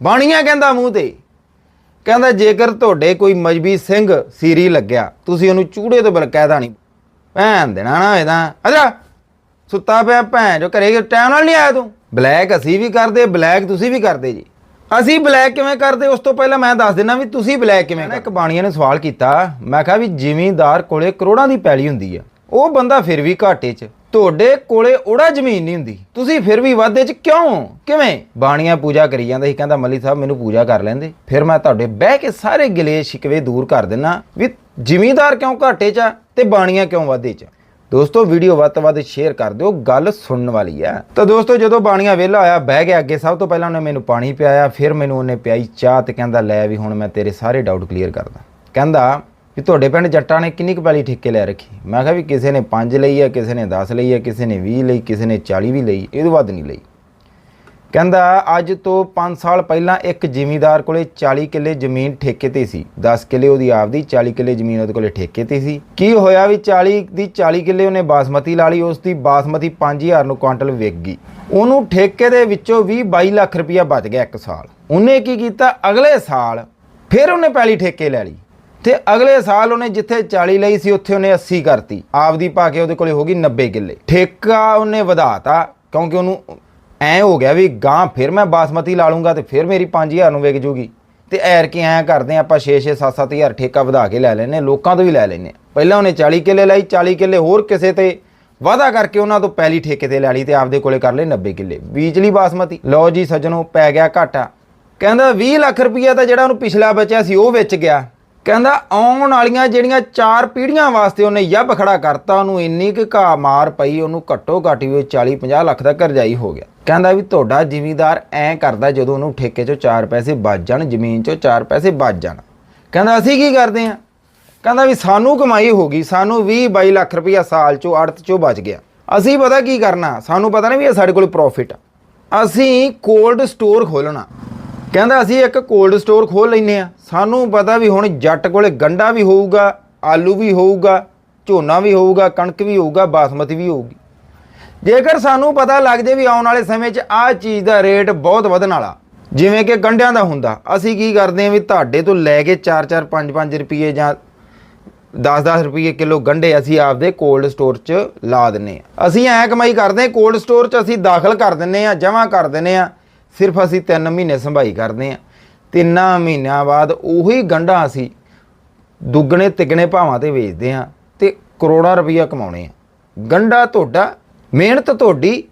ਬਾਣੀਆਂ ਕਹਿੰਦਾ ਮੂੰਹ ਤੇ। ਕਹਿੰਦਾ ਜੇਕਰ ਤੁਹਾਡੇ ਕੋਈ ਮਜਬੀ ਸਿੰਘ ਸੀਰੀ ਲੱਗਿਆ ਤੁਸੀਂ ਉਹਨੂੰ ਚੂੜੇ ਤੋਂ ਬਲਕਾਇਦਾ ਨਹੀਂ। ਭੈਣ ਦੇਣਾ ਨਾ ਤਾਂ ਅਜਾ ਸੁੱਤਾ ਪਿਆ ਭੈਣ ਜੋ ਘਰੇ ਟਾਈਮ ਨਾਲ ਨਹੀਂ ਆਇਆ ਤੂੰ? ਬਲੈਕ ਅਸੀਂ ਵੀ ਕਰਦੇ ਬਲੈਕ ਤੁਸੀਂ ਵੀ ਕਰਦੇ ਜੀ। ਅਸੀਂ ਬਲੈਕ ਕਿਵੇਂ ਕਰਦੇ? ਉਸ ਤੋਂ ਪਹਿਲਾਂ ਮੈਂ ਦੱਸ ਦਿੰਦਾ ਵੀ ਤੁਸੀਂ ਬਲੈਕ ਕਿਵੇਂ ਇੱਕ ਬਾਣੀਆਂ ਨੇ ਸਵਾਲ ਕੀਤਾ। ਮੈਂ ਕਿਹਾ ਵੀ ਜ਼ਿਮੀਂਦਾਰ ਕੋਲੇ ਕਰੋੜਾਂ ਦੀ ਪੈਲੀ ਹੁੰਦੀ ਆ। ਉਹ ਬੰਦਾ ਫਿਰ ਵੀ ਘਾਟੇ 'ਚ। ਤੁਹਾਡੇ ਕੋਲੇ ਉਹੜਾ ਜ਼ਮੀਨ ਨਹੀਂ ਹੁੰਦੀ। ਤੁਸੀਂ ਫਿਰ ਵੀ ਵਾਧੇ 'ਚ ਕਿਉਂ? ਕਿਵੇਂ? ਬਾਣੀਆਂ ਪੂਜਾ ਕਰੀ ਜਾਂਦਾ ਸੀ, ਕਹਿੰਦਾ ਮੱਲੀ ਸਾਹਿਬ ਮੈਨੂੰ ਪੂਜਾ ਕਰ ਲੈਂਦੇ। ਫਿਰ ਮੈਂ ਤੁਹਾਡੇ ਬਹਿ ਕੇ ਸਾਰੇ ਗਿਲੇ ਸ਼ਿਕਵੇ ਦੂਰ ਕਰ ਦਿੰਨਾ ਵੀ ਜ਼ਿਮੀਂਦਾਰ ਕਿਉਂ ਘਾਟੇ 'ਚ ਆ ਤੇ ਬਾਣੀਆਂ ਕਿਉਂ ਵਾਧੇ 'ਚ ਆ? ਦੋਸਤੋ, ਵੀਡੀਓ ਵੱਧ ਤੋਂ ਵੱਧ ਸ਼ੇਅਰ ਕਰ ਦਿਓ, ਗੱਲ ਸੁਣਨ ਵਾਲੀ ਆ। ਤਾਂ ਦੋਸਤੋ, ਜਦੋਂ ਬਾਣੀਆਂ ਵਿਹਲਾ ਆਇਆ ਬਹਿ ਗਿਆ ਅੱਗੇ, ਸਭ ਤੋਂ ਪਹਿਲਾਂ ਉਹਨੇ ਮੈਨੂੰ ਪਾਣੀ ਪਿਆਇਆ, ਫਿਰ ਮੈਨੂੰ ਉਹਨੇ ਪਿਆਈ ਚਾਹ ਤੇ ਕਹਿੰਦਾ, ਲੈ ਵੀ ਹੁਣ ਮੈਂ ਤੇਰੇ ਸਾਰੇ ਡਾਊਟ ਕਲੀਅਰ ਕਰਦਾ। ਕਹਿੰਦਾ ਵੀ ਤੁਹਾਡੇ ਪਿੰਡ ਜੱਟਾਂ ਨੇ ਕਿੰਨੀ ਕੁ ਪੈਲੀ ਠੇਕੇ ਲੈ ਰੱਖੀ? ਮੈਂ ਕਿਹਾ ਵੀ ਕਿਸੇ ਨੇ 5 ਲਈ ਆ, ਕਿਸੇ ਨੇ 10 ਲਈ ਆ, ਕਿਸੇ ਨੇ 20 ਲਈ, ਕਿਸੇ ਨੇ 40 ਵੀ ਲਈ, ਇਹ ਤੋਂ ਵੱਧ ਨਹੀਂ ਲਈ। ਕਹਿੰਦਾ, ਅੱਜ ਤੋਂ 5 ਸਾਲ ਪਹਿਲਾਂ ਇੱਕ ਜ਼ਿਮੀਂਦਾਰ ਕੋਲੇ 40 ਕਿੱਲੇ ਜ਼ਮੀਨ ਠੇਕੇ ਤੇ ਸੀ। 10 ਕਿੱਲੇ ਉਹਦੀ ਆਪਦੀ 40 ਕਿੱਲੇ ਜ਼ਮੀਨ ਉਹਦੇ ਕੋਲੇ ਠੇਕੇ ਤੇ ਸੀ। ਕੀ ਹੋਇਆ ਵੀ 40 ਦੀ 40 ਕਿੱਲੇ ਉਹਨੇ ਬਾਸਮਤੀ ਲਾ ਲਈ, ਉਸ ਦੀ ਬਾਸਮਤੀ 5000 ਨੂੰ ਕੁਆਂਟਲ ਵਿਕ ਗਈ। ਉਹਨੂੰ ਠੇਕੇ ਦੇ ਵਿੱਚੋਂ 20 22 ਲੱਖ ਰੁਪਇਆ ਬਚ ਗਿਆ ਇੱਕ ਸਾਲ। ਉਹਨੇ ਕੀ ਕੀਤਾ? ਅਗਲੇ ਸਾਲ ਫਿਰ ਉਹਨੇ ਪੈਲੀ ਠੇਕੇ ਲੈ ਲਈ। ਤੇ ਅਗਲੇ ਸਾਲ ਉਹਨੇ ਜਿੱਥੇ 40 ਲਈ ਸੀ, ਉੱਥੇ ਉਹਨੇ 80 ਕਰਤੀ। ਆਪਦੀ ਪਾ ਕੇ ਉਹਦੇ ਕੋਲੇ ਹੋ ਗਈ 90 ਕਿੱਲੇ। ਠੇਕਾ ਉਹਨੇ ਵਧਾਤਾ, ਕਿਉਂਕਿ ਉਹਨੂੰ ਐ ਹੋ ਗਿਆ ਵੀ ਗਾਂ ਫਿਰ ਮੈਂ ਬਾਸਮਤੀ ਲਾ ਲੂੰਗਾ ਤੇ ਫਿਰ ਮੇਰੀ 5000 ਨੂੰ ਵਿਕ ਜੂਗੀ। ਤੇ ਐਰ ਕੇ ਐਂ ਕਰਦੇ ਆ, ਆਪਾਂ 6 6 7 7000 ਠੇਕਾ ਵਧਾ ਕੇ ਲੈ ਲੈਨੇ ਲੋਕਾਂ ਤੋਂ ਵੀ ਲੈ ਲੈਨੇ ਪਹਿਲਾਂ ਉਹਨੇ 40 ਕਿੱਲੇ ਲਈ 40 ਕਿੱਲੇ ਹੋਰ ਕਿਸੇ ਤੇ, ਵਾਅਦਾ ਕਰਕੇ ਉਹਨਾਂ ਤੋਂ ਪਹਿਲੀ ਠੇਕੇ ਤੇ ਲੈ ਲਈ ਤੇ ਆਪਦੇ ਕੋਲੇ ਕਰ ਲਏ 90 ਕਿੱਲੇ। ਬੀਜ ਲਈ ਬਾਸਮਤੀ। ਲਓ ਜੀ ਸੱਜਣੋ, ਪੈ ਗਿਆ ਘਾਟਾ। ਕਹਿੰਦਾ 20 ਲੱਖ ਰੁਪਈਆ ਤਾਂ ਜਿਹੜਾ ਉਹਨੂੰ ਪਿਛਲਾ ਬਚਿਆ ਸੀ, ਉਹ ਵੇਚ ਗਿਆ। ਕਹਿੰਦਾ ਆਉਣ ਵਾਲੀਆਂ ਜਿਹੜੀਆਂ ਚਾਰ ਪੀੜ੍ਹੀਆਂ ਵਾਸਤੇ ਉਹਨੇ ਯੱਬ ਖੜਾ ਕਰਤਾ, ਉਹਨੂੰ ਇੰਨੀ ਕੁ ਘਾ ਮਾਰ ਪਈ, ਉਹਨੂੰ ਘੱਟੋ ਘੱਟ ਵੀ 40 50 ਲੱਖ ਦਾ ਕਰਜ਼ਾਈ ਹੋ ਗਿਆ। ਕਹਿੰਦਾ ਵੀ ਤੁਹਾਡਾ ਜ਼ਿਮੀਂਦਾਰ ਐਂ ਕਰਦਾ ਜਦੋਂ ਉਹਨੂੰ ਠੇਕੇ 'ਚੋਂ ਚਾਰ ਪੈਸੇ ਬਚ ਜਾਣ, ਜ਼ਮੀਨ 'ਚੋਂ ਚਾਰ ਪੈਸੇ ਬਚ ਜਾਣ। ਕਹਿੰਦਾ ਅਸੀਂ ਕੀ ਕਰਦੇ ਆ? ਕਹਿੰਦਾ ਵੀ ਸਾਨੂੰ ਕਮਾਈ ਹੋ ਗਈ, ਸਾਨੂੰ 20 22 ਲੱਖ ਰੁਪਈਆ ਸਾਲ 'ਚੋਂ, ਅੜਤ 'ਚੋਂ ਬਚ ਗਿਆ। ਅਸੀਂ ਪਤਾ ਕੀ ਕਰਨਾ? ਸਾਨੂੰ ਪਤਾ ਨਹੀਂ ਵੀ ਇਹ ਸਾਡੇ ਕੋਲ ਪ੍ਰੋਫਿਟ ਅਸੀਂ ਕੋਲਡ ਸਟੋਰ ਖੋਲਣਾ ਕਹਿੰਦਾ ਅਸੀਂ ਇੱਕ ਕੋਲਡ ਸਟੋਰ ਖੋਲ ਲੈਨੇ ਆ ਸਾਨੂੰ ਪਤਾ ਵੀ ਹੁਣ ਜੱਟ ਕੋਲੇ ਗੰਡਾ ਵੀ ਹੋਊਗਾ, ਆਲੂ ਵੀ ਹੋਊਗਾ, ਝੋਨਾ ਵੀ ਹੋਊਗਾ, ਕਣਕ ਵੀ ਹੋਊਗਾ, ਬਾਸਮਤੀ ਵੀ ਹੋਊਗੀ। ਜੇਕਰ ਸਾਨੂੰ ਪਤਾ ਲੱਗ ਜੇ ਵੀ ਆਉਣ ਵਾਲੇ ਸਮੇਂ 'ਚ ਆਹ ਚੀਜ਼ ਦਾ ਰੇਟ ਬਹੁਤ ਵਧਣ ਵਾਲਾ, ਜਿਵੇਂ ਕਿ ਗੰਡਿਆਂ ਦਾ ਹੁੰਦਾ, ਅਸੀਂ ਕੀ ਕਰਦੇ ਹਾਂ ਵੀ ਤੁਹਾਡੇ ਤੋਂ ਲੈ ਕੇ 4-4 5-5 ਰੁਪਏ ਜਾਂ 10-10 ਰੁਪਏ ਕਿਲੋ ਗੰਡੇ ਅਸੀਂ ਆਪਦੇ ਕੋਲਡ ਸਟੋਰ 'ਚ ਲਾ ਦਿੰਨੇ ਆ ਅਸੀਂ ਐ ਕਮਾਈ ਕਰਦੇ ਹਾਂ ਕੋਲਡ ਸਟੋਰ 'ਚ ਅਸੀਂ ਦਾਖਲ ਕਰ ਦਿੰਨੇ ਆ ਜਮ੍ਹਾਂ ਕਰ ਦਿੰਨੇ ਆ ਸਿਰਫ ਅਸੀਂ 3 ਮਹੀਨੇ ਸੰਭਾਈ ਕਰਦੇ ਆ ਤਿੰਨਾਂ ਮਹੀਨਿਆਂ ਬਾਅਦ ਉਹੀ ਗੰਡਾ ਅਸੀਂ ਦੁੱਗਣੇ ਤਿੱਗਣੇ ਭਾਵਾਂ ਤੇ ਵੇਚਦੇ ਆ ਤੇ ਕਰੋੜਾਂ ਰੁਪਈਆ ਕਮਾਉਣੇ ਆ ਗੰਢਾ ਤੁਹਾਡਾ, ਮਿਹਨਤ ਤੁਹਾਡੀ,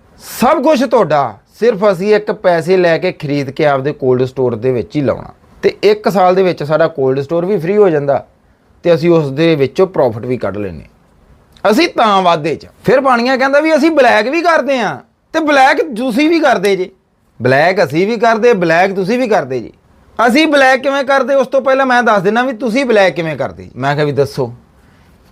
ਸਭ ਕੁਝ ਤੁਹਾਡਾ। ਸਿਰਫ ਅਸੀਂ ਇੱਕ ਪੈਸੇ ਲੈ ਕੇ ਖਰੀਦ ਕੇ ਆਪਦੇ ਕੋਲਡ ਸਟੋਰ ਦੇ ਵਿੱਚ ਹੀ ਲਾਉਣਾ। ਤੇ 1 ਸਾਲ ਦੇ ਵਿੱਚ ਸਾਡਾ ਕੋਲਡ ਸਟੋਰ ਵੀ ਫ੍ਰੀ ਹੋ ਜਾਂਦਾ ਤੇ ਅਸੀਂ ਉਸ ਦੇ ਵਿੱਚੋਂ ਪ੍ਰੋਫਿਟ ਵੀ ਕੱਢ ਲੈਨੇ ਅਸੀਂ ਤਾਂ ਵਾਧੇ ਚ ਫਿਰ ਬਾਣੀਆਂ ਕਹਿੰਦਾ ਵੀ ਅਸੀਂ ਬਲੈਕ ਵੀ ਕਰਦੇ ਆ ਤੇ ਬਲੈਕ ਤੁਸੀਂ ਵੀ ਕਰਦੇ ਜੇ। ਬਲੈਕ ਅਸੀਂ ਵੀ ਕਰਦੇ, ਬਲੈਕ ਤੁਸੀਂ ਵੀ ਕਰਦੇ ਜੀ। ਅਸੀਂ ਬਲੈਕ ਕਿਵੇਂ ਕਰਦੇ, ਉਸ ਤੋਂ ਪਹਿਲਾਂ ਮੈਂ ਦੱਸ ਦਿੰਦਾ ਵੀ ਤੁਸੀਂ ਬਲੈਕ ਕਿਵੇਂ ਕਰਦੇ ਮੈਂ ਕਿਹਾ ਵੀ ਦੱਸੋ।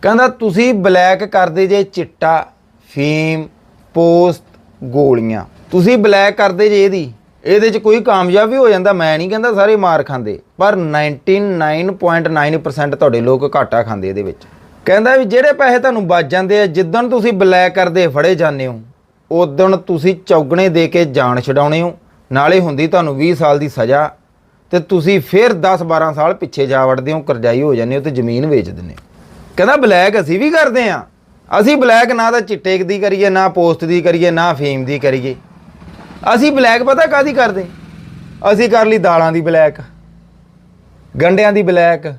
ਕਹਿੰਦਾ ਤੁਸੀਂ ਬਲੈਕ ਕਰਦੇ ਜੇ ਚਿੱਟਾ, ਫੀਮ ਪੋਸਟ ਗੋਲੀਆਂ। ਤੁਸੀਂ ਬਲੈਕ ਕਰਦੇ ਜੇ ਇਹਦੀ। ਇਹਦੇ 'ਚ ਕੋਈ ਕਾਮਯਾਬ ਵੀ ਹੋ ਜਾਂਦਾ, ਮੈਂ ਨਹੀਂ ਕਹਿੰਦਾ ਸਾਰੇ ਮਾਰ ਖਾਂਦੇ। ਪਰ 99.9% ਤੁਹਾਡੇ ਲੋਕ ਘਾਟਾ ਖਾਂਦੇ ਇਹਦੇ ਵਿੱਚ। ਕਹਿੰਦਾ ਵੀ ਜਿਹੜੇ ਪੈਸੇ ਤੁਹਾਨੂੰ ਬਚ ਜਾਂਦੇ ਆ, ਜਿੱਦਣ ਤੁਸੀਂ ਬਲੈਕ ਕਰਦੇ, ਫੜੇ ਜਾਂਦੇ ਹੋ ਉਦਣ ਤੁਸੀਂ ਚੌਗਣੇ ਦੇ ਕੇ ਜਾਨ ਛਡਾਉਣੇ ਹੋ। ਨਾਲੇ ਹੁੰਦੀ ਤੁਹਾਨੂੰ 20 ਸਾਲ ਦੀ ਸਜ਼ਾ ਤੇ ਤੁਸੀਂ ਫਿਰ 10 12 ਸਾਲ ਪਿੱਛੇ ਜਾ ਵੜਦੇ ਹੋ, ਕਰਜ਼ਾਈ ਹੋ ਜਾਂਦੇ ਹੋ ਤੇ ਜ਼ਮੀਨ ਵੇਚ ਦਿੰਦੇ ਹੋ। ਕਹਿੰਦਾ ਬਲੈਕ ਅਸੀਂ ਵੀ ਕਰਦੇ ਆ ਅਸੀਂ ਬਲੈਕ ਨਾ ਤਾਂ ਚਿੱਟੇ ਦੀ ਕਰੀਏ, ਨਾ ਪੋਸਟ ਦੀ ਕਰੀਏ, ਨਾ ਫੀਮ ਦੀ ਕਰੀਏ। ਅਸੀਂ ਬਲੈਕ ਪਤਾ ਕਾਦੀ ਕਰਦੇ? ਅਸੀਂ ਕਰ ਲਈ ਦਾਲਾਂ ਦੀ ਬਲੈਕ, ਗੰਡਿਆਂ ਦੀ ਬਲੈਕ,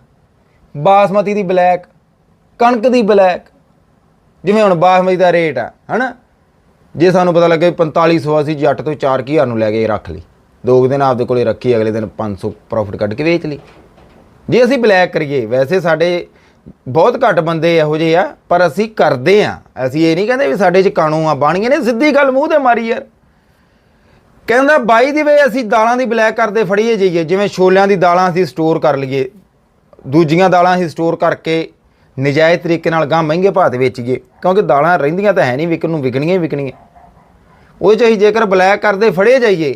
ਬਾਸਮਤੀ ਦੀ ਬਲੈਕ, ਕਣਕ ਦੀ ਬਲੈਕ। ਜਿਵੇਂ ਹੁਣ ਬਾਸਮਤੀ ਦਾ ਰੇਟ ਆ, ਹਨਾ? ਜੇ ਸਾਨੂੰ ਪਤਾ ਲੱਗੇ 4500 ਅਸੀਂ ਜੱਟ ਤੋਂ 4000 ਨੂੰ ਲੈ ਕੇ ਰੱਖ ਲਈ, ਦੋ ਕੁ ਦਿਨ ਆਪਦੇ ਕੋਲੇ ਰੱਖੀ, ਅਗਲੇ ਦਿਨ 500 ਪ੍ਰੋਫਿਟ ਕੱਢ ਕੇ ਵੇਚ ਲਈ। ਜੇ ਅਸੀਂ ਬਲੈਕ ਕਰੀਏ, ਵੈਸੇ ਸਾਡੇ ਬਹੁਤ ਘੱਟ ਬੰਦੇ ਇਹੋ ਜਿਹੇ ਆ, ਪਰ ਅਸੀਂ ਕਰਦੇ ਆ ਅਸੀਂ ਇਹ ਨਹੀਂ ਕਹਿੰਦੇ ਵੀ ਸਾਡੇ 'ਚ ਕਾਣੂ ਆ ਬਾਣੀਆਂ ਨੇ, ਸਿੱਧੀ ਗੱਲ ਮੂੰਹ ਤੇ ਮਾਰੀ ਯਾਰ। ਕਹਿੰਦਾ ਬਾਈ ਦੀ ਵੇ ਅਸੀਂ ਦਾਲਾਂ ਦੀ ਬਲੈਕ ਕਰਦੇ ਫੜੀਏ ਜਾਈਏ, ਜਿਵੇਂ ਛੋਲਿਆਂ ਦੀ ਦਾਲਾਂ ਅਸੀਂ ਸਟੋਰ ਕਰ ਲਈਏ, ਦੂਜੀਆਂ ਦਾਲਾਂ ਅਸੀਂ ਸਟੋਰ ਕਰਕੇ ਨਜਾਇਜ਼ ਤਰੀਕੇ ਨਾਲ ਗਾਂ ਮਹਿੰਗੇ ਭਾਅ ਤੇ ਵੇਚੀਏ, ਕਿਉਂਕਿ ਦਾਲਾਂ ਰਹਿੰਦੀਆਂ ਤਾਂ ਹੈ ਨਹੀਂ, ਵਿਕਣ ਨੂੰ ਵਿਕਣੀਆਂ ਹੀ ਵਿਕਣੀਆਂ ਉਹ 'ਚ ਅਸੀਂ ਜੇਕਰ ਬਲੈਕ ਕਰਦੇ ਫੜੇ ਜਾਈਏ,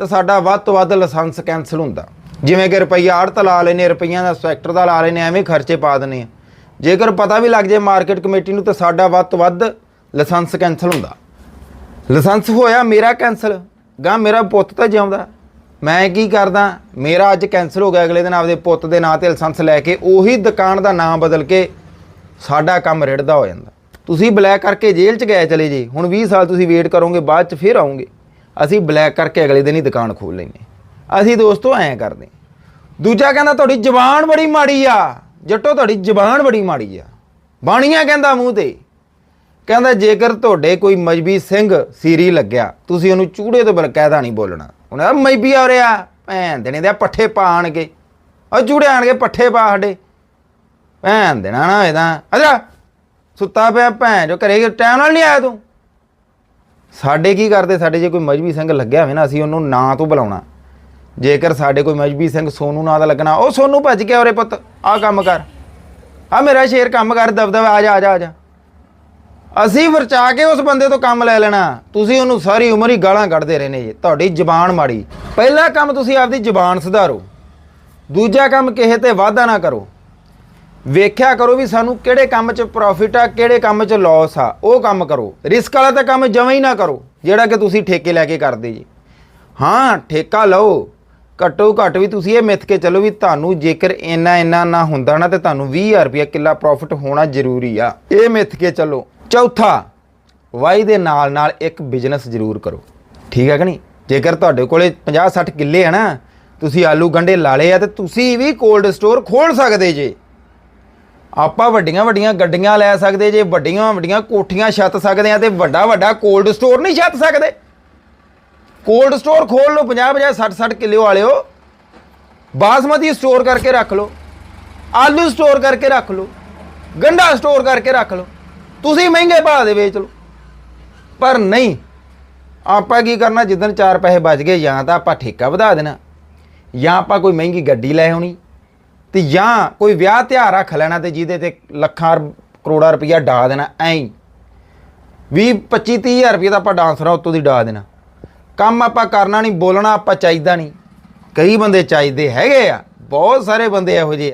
ਤਾਂ ਸਾਡਾ ਵੱਧ ਤੋਂ ਵੱਧ ਲਾਇਸੈਂਸ ਕੈਂਸਲ ਹੁੰਦਾ। ਜਿਵੇਂ ਕਿ ਰੁਪਈਆ ਆੜਤ ਲਾ ਲੈਨੇ, ਰੁਪਈਆਂ ਦਾ ਸੈਕਟਰ ਦਾ ਲਾ ਲੈਨੇ, ਐਵੇਂ ਖਰਚੇ ਪਾ ਦਨੇ ਆ। ਜੇਕਰ ਪਤਾ ਵੀ ਲੱਗ ਜੇ ਮਾਰਕੀਟ ਕਮੇਟੀ ਨੂੰ, ਤਾਂ ਸਾਡਾ ਵੱਧ ਤੋਂ ਵੱਧ ਲਾਇਸੈਂਸ ਕੈਂਸਲ ਹੁੰਦਾ। ਲਾਇਸੈਂਸ ਹੋਇਆ ਮੇਰਾ ਕੈਂਸਲ ਗਾਂ ਮੇਰਾ ਪੁੱਤ ਤਾਂ ਜਿਉਂਦਾ। ਮੈਂ ਕੀ ਕਰਦਾ, ਮੇਰਾ ਅੱਜ ਕੈਨਸਲ ਹੋ ਗਿਆ, ਅਗਲੇ ਦਿਨ ਆਪਦੇ ਪੁੱਤ ਦੇ ਨਾਂ ਤੇ ਲਾਇਸੈਂਸ ਲੈ ਕੇ ਉਹੀ ਦੁਕਾਨ ਦਾ ਨਾਮ ਬਦਲ ਕੇ ਸਾਡਾ ਕੰਮ ਰਿੜਦਾ ਹੋ ਜਾਂਦਾ। ਤੁਸੀਂ ਬਲੈਕ ਕਰਕੇ ਜੇਲ੍ਹ 'ਚ ਗਏ ਚਲੇ ਜੇ, ਹੁਣ 20 ਸਾਲ ਤੁਸੀਂ ਵੇਟ ਕਰੋਗੇ, ਬਾਅਦ 'ਚ ਫਿਰ ਆਉਂਗੇ। ਅਸੀਂ ਬਲੈਕ ਕਰਕੇ ਅਗਲੇ ਦਿਨ ਹੀ ਦੁਕਾਨ ਖੋਲ ਲੈਂਦੇ ਅਸੀਂ ਦੋਸਤੋ ਐਂ ਕਰਦੇ ਦੂਜਾ ਕਹਿੰਦਾ, ਤੁਹਾਡੀ ਜ਼ਬਾਨ ਬੜੀ ਮਾੜੀ ਆ। ਜੱਟੋ, ਤੁਹਾਡੀ ਜ਼ਬਾਨ ਬੜੀ ਮਾੜੀ ਆ। ਬਾਣੀਆਂ ਕਹਿੰਦਾ ਮੂੰਹ ਤੇ। ਕਹਿੰਦਾ, ਜੇਕਰ ਤੁਹਾਡੇ ਕੋਈ ਮਜਬੀ ਸਿੰਘ ਸੀਰੀ ਲੱਗਿਆ, ਤੁਸੀਂ ਉਹਨੂੰ ਚੂੜੇ ਤੋਂ ਬਲਕਾਇਦਾ ਨਹੀਂ ਬੋਲਣਾ। ਉਹਨੇ ਆ ਮਜਬੀ ਆ ਰਿਹਾ, ਭੈਣ ਦੇਣੇ ਦੇ ਪੱਠੇ ਪਾਣ ਕੇ ਉਹ ਚੂੜੇ ਆਣਗੇ ਪੱਠੇ ਪਾ ਸਾਡੇ। ਭੈਣ ਦੇਣਾ ਨਾ ਇਹਦਾ ਅਜਾ ਸੁੱਤਾ ਪਿਆ ਭੈਣ ਜੋ ਘਰੇ, ਟਾਈਮ ਨਾਲ ਨਹੀਂ ਆਇਆ ਤੂੰ? ਸਾਡੇ ਕੀ ਕਰਦੇ? ਸਾਡੇ ਜੇ ਕੋਈ ਮਜਬੀ ਸਿੰਘ ਲੱਗਿਆ ਹੋਵੇ ਨਾ, ਅਸੀਂ ਉਹਨੂੰ ਨਾਂ ਤੋਂ ਬੁਲਾਉਣਾ। ਜੇਕਰ ਸਾਡੇ ਕੋਈ ਮਜਬੀ ਸਿੰਘ ਸੋਨੂ ਨਾਂ ਦਾ ਲੱਗਣਾ, ਉਹ ਸੋਨੂ ਭੱਜ ਕੇ ਔਰੇ ਪੁੱਤ, ਆਹ ਕੰਮ ਕਰ। ਆ ਮੇਰਾ ਸ਼ੇਰ ਕੰਮ ਕਰ, ਦਬਦਬ, ਆ ਜਾ ਆ ਜਾ ਆ ਜਾ। ਅਸੀਂ ਵਰਚਾ ਕੇ ਉਸ ਬੰਦੇ ਤੋਂ ਕੰਮ ਲੈ ਲੈਣਾ। ਤੁਸੀਂ ਉਹਨੂੰ ਸਾਰੀ ਉਮਰ ਹੀ ਗਾਲਾਂ ਕੱਢਦੇ ਰਹਿੰਦੇ ਜੀ। ਤੁਹਾਡੀ ਜ਼ਬਾਨ ਮਾੜੀ। ਪਹਿਲਾ ਕੰਮ ਤੁਸੀਂ ਆਪਦੀ ਜ਼ਬਾਨ ਸੁਧਾਰੋ। ਦੂਜਾ ਕੰਮ ਕਿਸੇ ਤੇ ਵਾਅਦਾ ਨਾ ਕਰੋ। ਵੇਖਿਆ ਕਰੋ ਵੀ ਸਾਨੂੰ ਕਿਹੜੇ ਕੰਮ 'ਚ ਪ੍ਰੋਫਿਟ ਆ, ਕਿਹੜੇ ਕੰਮ 'ਚ ਲਾਸ ਆ। ਉਹ ਕੰਮ ਕਰੋ। ਰਿਸਕ ਵਾਲਾ ਤਾਂ ਕੰਮ ਜਮਾਂ ਹੀ ਨਾ ਕਰੋ, ਜਿਹੜਾ ਕਿ ਤੁਸੀਂ ਠੇਕੇ ਲੈ ਕੇ ਕਰਦੇ ਜੀ। ਹਾਂ, ਠੇਕਾ ਲਓ। ਘੱਟੋ ਘੱਟ ਵੀ ਤੁਸੀਂ ਇਹ ਮਿੱਥ ਕੇ ਚੱਲੋ ਵੀ ਤੁਹਾਨੂੰ ਜੇਕਰ ਇੰਨਾ ਇੰਨਾ ਨਾ ਹੁੰਦਾ ਨਾ, ਤੇ ਤੁਹਾਨੂੰ 20000 ਰੁਪਏ ਕਿੱਲਾ ਪ੍ਰੋਫਿਟ ਹੋਣਾ ਜ਼ਰੂਰੀ ਆ। ਇਹ ਮਿੱਥ ਕੇ ਚੱਲੋ। ਚੌਥਾ, ਵਾਈ ਦੇ ਨਾਲ ਨਾਲ ਇੱਕ ਬਿਜ਼ਨਸ ਜ਼ਰੂਰ ਕਰੋ। ਠੀਕ ਹੈ ਕਿ ਨਹੀਂ? ਜੇਕਰ ਤੁਹਾਡੇ ਕੋਲੇ 50 60 ਕਿੱਲੇ ਆ ਨਾ, ਤੁਸੀਂ ਆਲੂ ਗੰਡੇ ਲਾਲੇ ਆ ਤੇ ਤੁਸੀਂ ਵੀ ਕੋਲਡ ਸਟੋਰ ਖੋਲ ਸਕਦੇ ਜੇ। ਆਪਾਂ ਵੱਡੀਆਂ ਵੱਡੀਆਂ ਗੱਡੀਆਂ ਲੈ ਸਕਦੇ ਜੇ, ਵੱਡੀਆਂ ਵੱਡੀਆਂ ਕੋਠੀਆਂ ਛੱਤ ਸਕਦੇ ਆ ਤੇ ਵੱਡਾ ਵੱਡਾ ਕੋਲਡ ਸਟੋਰ ਨਹੀਂ ਛੱਤ ਸਕਦੇ। ਕੋਲਡ ਸਟੋਰ ਖੋਲ ਲਓ 50 50 60 60 ਕਿਲੋ ਵਾਲਿਓ। ਬਾਸਮਤੀ ਸਟੋਰ ਕਰਕੇ ਰੱਖ ਲਓ। ਆਲੂ ਸਟੋਰ ਕਰਕੇ ਰੱਖ ਲਓ। ਗੰਡਾ ਸਟੋਰ ਕਰਕੇ ਰੱਖ ਲਓ। ਤੁਸੀਂ ਮਹਿੰਗੇ ਭਾਅ ਦੇ ਵੇਚ ਲਓ। ਪਰ ਨਹੀਂ, ਆਪਾਂ ਕੀ ਕਰਨਾ, ਜਿੱਦਣ ਚਾਰ ਪੈਸੇ ਬਚ ਗਏ, ਜਾਂ ਤਾਂ ਆਪਾਂ ਠੇਕਾ ਵਧਾ ਦੇਣਾ, ਜਾਂ ਆਪਾਂ ਕੋਈ ਮਹਿੰਗੀ ਗੱਡੀ ਲੈ ਆਉਣੀ, ਤੇ ਜਾਂ ਕੋਈ ਵਿਆਹ ਤਿਉਹਾਰ ਰੱਖ ਲੈਣਾ ਤੇ ਜਿਹਦੇ ਤੇ ਲੱਖਾਂ ਰੁ- ਕਰੋੜਾਂ ਰੁਪਈਆ ਡਾ ਦੇਣਾ, ਐਂ 20 25 30000 ਰੁਪਏ ਦਾ ਆਪਾਂ ਡਾਂਸਰਾ ਉੱਤੋਂ ਦੀ ਡਾ ਦੇਣਾ। ਕੰਮ ਆਪਾਂ ਕਰਨਾ ਨਹੀਂ, ਬੋਲਣਾ ਆਪਾਂ ਚਾਹੀਦਾ ਨਹੀਂ। ਕਈ ਬੰਦੇ ਚਾਹੀਦੇ ਹੈਗੇ ਆ, ਬਹੁਤ ਸਾਰੇ ਬੰਦੇ ਇਹੋ ਜਿਹੇ ਆ।